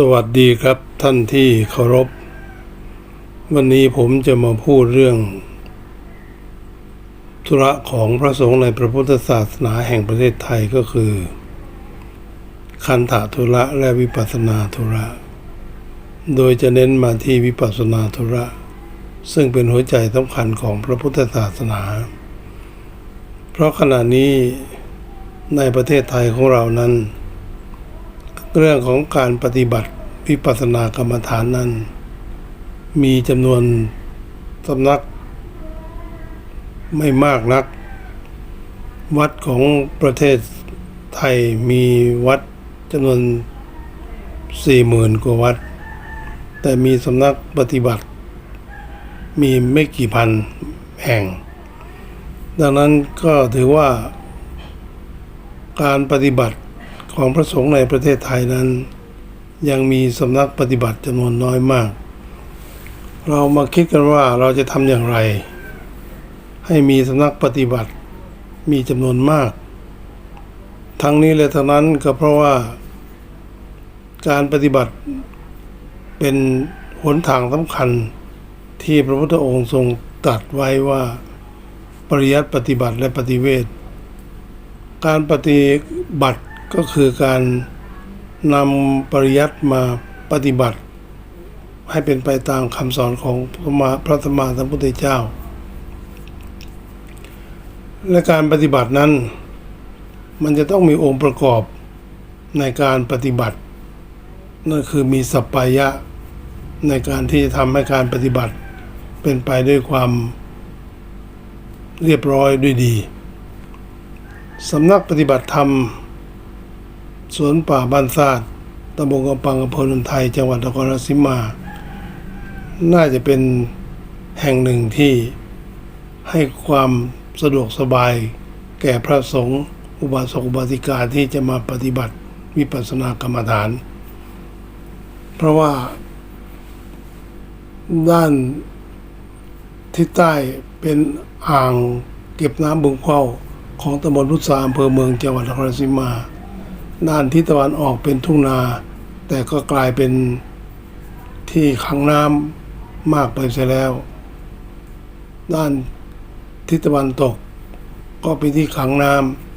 สวัสดีครับท่านที่เคารพ วันนี้ผมจะมาพูดเรื่อง ธุระของพระสงฆ์ในพระพุทธศาสนาแห่งประเทศไทยก็คือ คันธะธุระและวิปัสนาธุระ โดยจะเน้นมาที่วิปัสนาธุระ ซึ่งเป็นหัวใจสำคัญของพระพุทธศาสนา เพราะขณะนี้ในประเทศไทยของเรานั้น เรื่องของการปฏิบัติวิปัสสนากรรมฐานนั้น มีจำนวนสำนัก ไม่มากนัก วัดของประเทศไทยมีวัดจำนวนสี่หมื่นกว่าวัด แต่มีสำนักปฏิบัติ มีไม่กี่พันแห่ง ดังนั้นก็ถือว่าการปฏิบัติ ของพระสงฆ์ในประเทศไทยนั้น ยังมีสำนักปฏิบัติจำนวนน้อยมาก เรามาคิดกันว่าเราจะทำอย่างไร ให้มีสำนักปฏิบัติมีจำนวนมาก ทั้งนี้และทั้งนั้นก็เพราะว่า การปฏิบัติเป็นหนทางสำคัญที่พระพุทธองค์ทรงตรัสไว้ว่าปริยัติปฏิบัติและปฏิเวทการปฏิบัติ ก็คือการนำปริยัติมาปฏิบัติ ให้เป็นไปตามคำสอนของพระมาพระธรรมสัมพุทธเจ้า และการปฏิบัตินั้น มันจะต้องมีองค์ประกอบในการปฏิบัติ นั่นคือมีสัปปายะในการที่จะทำให้การปฏิบัติ เป็นไปด้วยความเรียบร้อยด้วยดีสำนักปฏิบัติธรรม สวนป่าบ้านซาดตำบลกำปังอำเภอนนทไทย จังหวัดนครราชสีมา น่าจะเป็นแห่งหนึ่งที่ให้ความสะดวกสบาย แก่พระสงฆ์อุบาสกอุบาสิกาที่จะมาปฏิบัติวิปัสสนากรรมฐาน เพราะว่า ด้านทิศใต้เป็นอ่างเก็บน้ำบึงเข้าของตำบลพุทธาอำเภอเมืองจังหวัดนครราชสีมา ด้านทิศตะวันออกเป็นทุ่งนา แต่ก็กลายเป็นที่ขังน้ำมากไปเสียแล้ว ด้านทิศตะวันตก ก็เป็นที่ขังน้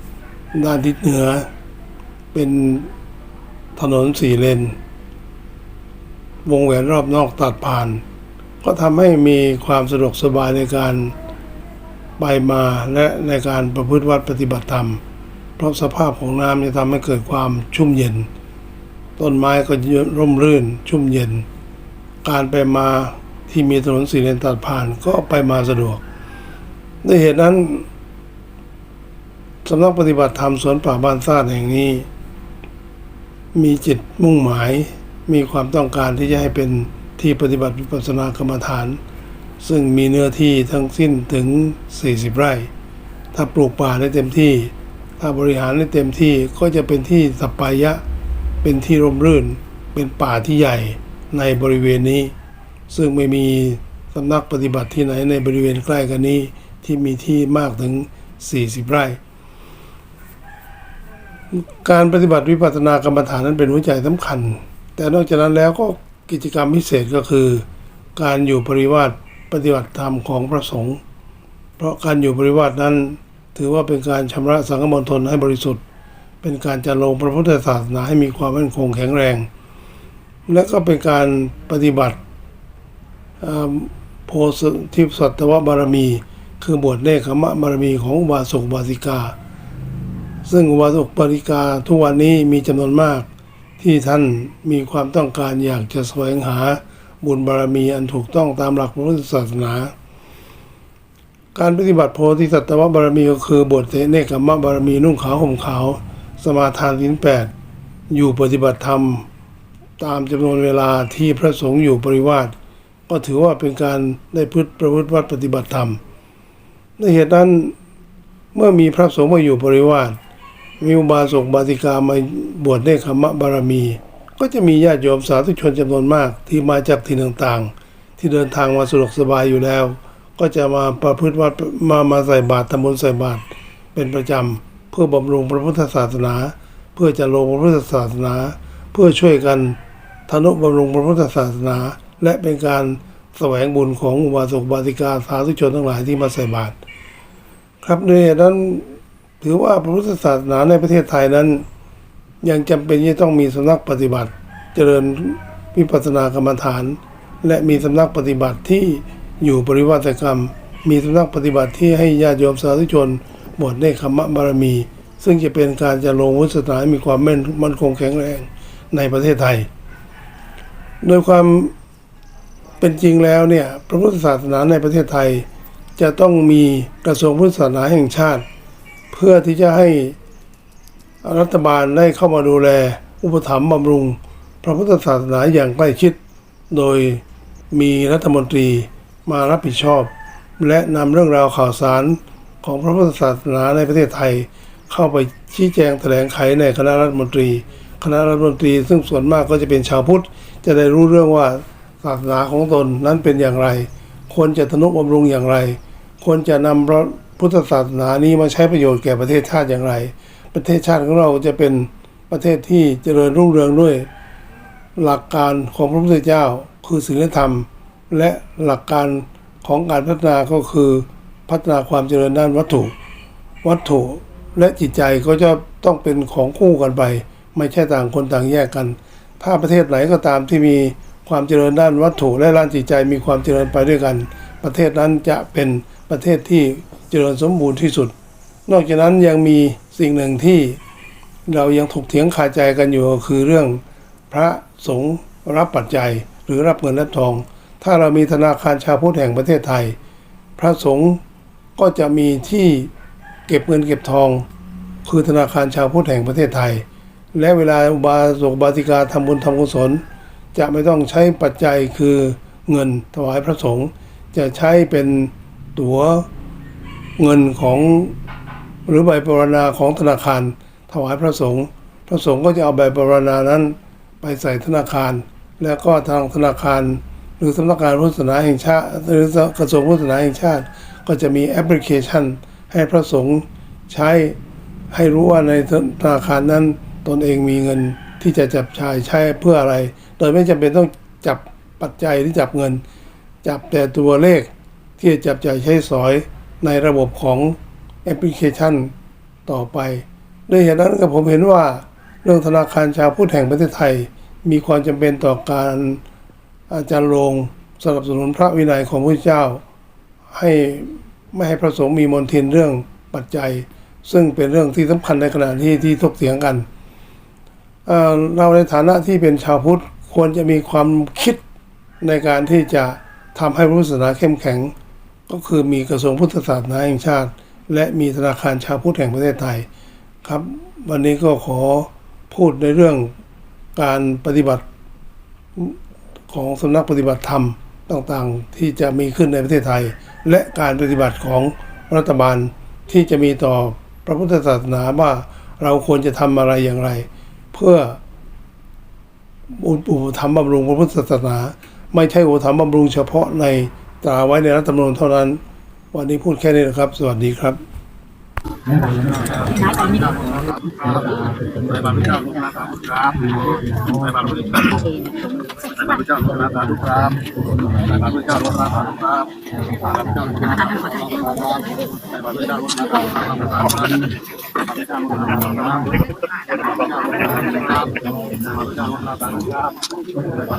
ำด้านทิศเหนือ เป็นถนนสี่เลน วงแหวนรอบนอกตัดผ่าน ก็ทำให้มีความสะดวกสบายในการไปมาและในการประพฤติวัดปฏิบัติธรรม เพราะสภาพของน้ำจะทำให้เกิดความชุ่มเย็น ต้นไม้ก็ร่มรื่นชุ่มเย็น การไปมาที่มีถนนสี่เลนตัดผ่านก็ไปมาสะดวกด้วยเหตุนั้นสำนักปฏิบัติธรรมสวนป่าบ้านซ่าดแห่งนี้ มีจิตมุ่งหมายมีความต้องการที่จะให้เป็นที่ปฏิบัติวิปัสสนากรรมฐาน ซึ่งมีเนื้อที่ทั้งสิ้นถึง 40 ไร่ ถ้าปลูกป่าได้เต็มที่ ถ้าบริหารได้เต็มที่ก็จะเป็นที่สัปปายะ เป็นที่ร่มรื่น เป็นป่าที่ใหญ่ในบริเวณนี้ ซึ่งไม่มีสำนักปฏิบัติที่ไหนในบริเวณใกล้กันนี้ที่มีที่มากถึง 40 ไร่ การปฏิบัติวิปัสสนากรรมฐานนั้นเป็นหัวใจสำคัญ แต่นอกจากนั้นแล้วก็กิจกรรมพิเศษก็คือ การอยู่ปริวาสปฏิบัติธรรมของพระสงฆ์เพราะการอยู่ปริวาสนั้น ถือว่าเป็นการชำระสังฆมณฑลให้บริสุทธิ์ เป็นการจัดลงพระพุทธศาสนาให้มีความมั่นคงแข็งแรง และก็เป็นการปฏิบัติโพธิสัตวบารมี คือบวชเนคขมะบารมีของอุบาสกบาสิกา ซึ่งอุบาสกบาริกาทุกวันนี้มีจำนวนมากที่ท่านมีความต้องการอยากจะแสวงหาบุญบารมีอันถูกต้องตามหลักพระพุทธศาสนา การปฏิบัติโพธิสัตวบารมีก็คือบวชเนกขมะบารมีนุ่งขาวห่มขาว สมาทานลิ้นแปดอยู่ปฏิบัติธรรม ตามจำนวนเวลาที่พระสงฆ์อยู่ปริวาสก็ถือว่าเป็นการได้พฤติประพฤติวัดปฏิบัติธรรม ในเหตุนั้นเมื่อมีพระสงฆ์มาอยู่ปริวาสมีอุบาสกบาติกามาบวชในคขมะบารมี ก็จะมีญาติโยมสาธุชนจำนวนมากที่มาจากที่ต่างๆ ที่เดินทางมาสะดวกสบายอยู่แล้ว ก็จะมาประพฤติวัดมามาใส่บาตรทำบุญใส่บาตรเป็นประจำเพื่อบำรุงพระพุทธศาสนา เพื่อจะลงพระพุทธศาสนา เพื่อช่วยกันทนุบำรุงพระพุทธศาสนา และเป็นการแสวงบุญของอุบาสกบาสิกาสาธุชนทั้งหลายที่มาใส่บาตรครับด้วยนั้นถือว่าพระพุทธศาสนาในประเทศไทยนั้น ยังจำเป็นที่ต้องมีสำนักปฏิบัติ เจริญวิปัสสนากรรมฐาน และมีสำนักปฏิบัติที่ อยู่ปริวาสกรรม มีสำนักปฏิบัติที่ให้ญาติโยมสาธุชนบวชในคำมะบารมี ซึ่งจะเป็นการจะลงวุฒิศาสนาให้มีความแม่นมั่นคงแข็งแรงในประเทศไทย โดยความเป็นจริงแล้วเนี่ยพระพุทธศาสนาในประเทศไทย จะต้องมีกระทรวงพุทธศาสนาแห่งชาติ เพื่อที่จะให้รัฐบาลได้เข้ามาดูแล อุปถัมภ์บำรุง พระพุทธศาสนาอย่างใกล้ชิด โดยมีรัฐมนตรี มารับผิดชอบ และนำเรื่องราวข่าวสารของพระพุทธศาสนาในประเทศไทย เข้าไปชี้แจงแถลงไขในคณะรัฐมนตรี คณะรัฐมนตรี ซึ่งส่วนมากก็จะเป็นชาวพุทธ จะได้รู้เรื่องว่าศาสนาของตนนั้นเป็นอย่างไร ควรจะทนุบำรุงอย่างไร ควรจะนำพระพุทธศาสนานี้มาใช้ประโยชน์แก่ประเทศชาติอย่างไร ประเทศชาติของเราจะเป็นประเทศที่เจริญรุ่งเรืองด้วย หลักการของพระพุทธเจ้า คือศีลธรรม และหลักการของการพัฒนาก็คือพัฒนาความเจริญด้านวัตถุ วัตถุและจิตใจก็จะต้องเป็นของคู่กันไป ไม่ใช่ต่างคนต่างแยกกัน ถ้าประเทศไหนก็ตามที่มีความเจริญด้านวัตถุและด้านจิตใจมีความเจริญไปด้วยกัน ประเทศนั้นจะเป็นประเทศที่เจริญสมบูรณ์ที่สุด นอกจากนั้นยังมีสิ่งหนึ่งที่เรายังถกเถียงคาใจกันอยู่ก็คือเรื่องพระสงฆ์รับปัจจัยหรือรับเงินรับทอง ถ้าเรามีธนาคารชาวพุทธแห่งประเทศไทย พระสงฆ์ก็จะมีที่เก็บเงินเก็บทอง คือธนาคารชาวพุทธแห่งประเทศไทย และเวลาบาสกบาสิกาทำบุญทำกุศล จะไม่ต้องใช้ปัจจัยคือเงินถวายพระสงฆ์จะใช้เป็นตั๋วเงินของหรือใบปรณาของธนาคาร ถวายพระสงฆ์พระสงฆ์ก็จะเอาใบปรณานั้นไปใส่ธนาคาร แล้วก็ทางธนาคาร หรือสำนักงานพุทธศาสนาแห่งชาติ หรือกระทรวงพุทธศาสนาแห่งชาติ ก็จะมีแอปพลิเคชัน ให้พระสงฆ์ใช้ให้รู้ว่าในธนาคารนั้นตนเองมีเงินที่จะจับจ่ายใช้เพื่ออะไร โดยไม่จำเป็นต้องจับปัจจัยหรือจับเงิน จับแต่ตัวเลขที่จะจับจ่ายใช้สอยในระบบของแอปพลิเคชันต่อไปด้วยเหตุนั้นก็ผมเห็นว่าเรื่องธนาคารชาวพุทธแห่งประเทศไทย มีความจำเป็นต่อการ อาจารย์ลงสนับสนุนพระวินัยของพระเจ้า ให้ไม่ให้พระสงฆ์มีมนทินเรื่องปัจจัย ซึ่งเป็นเรื่องที่สำคัญในขณะที่ที่ถกเถียงกันเเราในฐานะที่เป็นชาวพุทธควรจะมีความคิดในการที่จะทำให้พุทธศาสนาเข้มแข็ง ก็คือมีกระทรวงพุทธศาสนาแห่งชาติ และมีธนาคารชาวพุทธแห่งประเทศไทยครับ วันนี้ก็ขอพูดในเรื่องการปฏิบัติ ของสำนักปฏิบัติธรรมต่างๆ ที่จะมีขึ้นในประเทศไทย และการปฏิบัติของรัฐบาลที่จะมีต่อพระพุทธศาสนาว่าเราควรจะทำอะไรอย่างไร เพื่ออุปถัมภ์บำรุงพระพุทธศาสนา ไม่ใช่อุปถัมภ์บำรุงเฉพาะในตราไว้ในรัฐธรรมนูญเท่านั้น วันนี้พูดแค่นี้นะครับ สวัสดีครับไปบาป เจ้าลูกนะครับครับไปบาปเจ้าลูกไปบาปเจ้าลูกนะครับทุกครับไปบาปเจ้าลูกนะครับทุกครับไปบาปเจ้าลูกนะครับไปบาปเจ้าลูกนะครับไปบาปเจ้าลูกนะครับไปบาปเจ้าลูกนะครับไปบาปเจ้าลูกนะครับ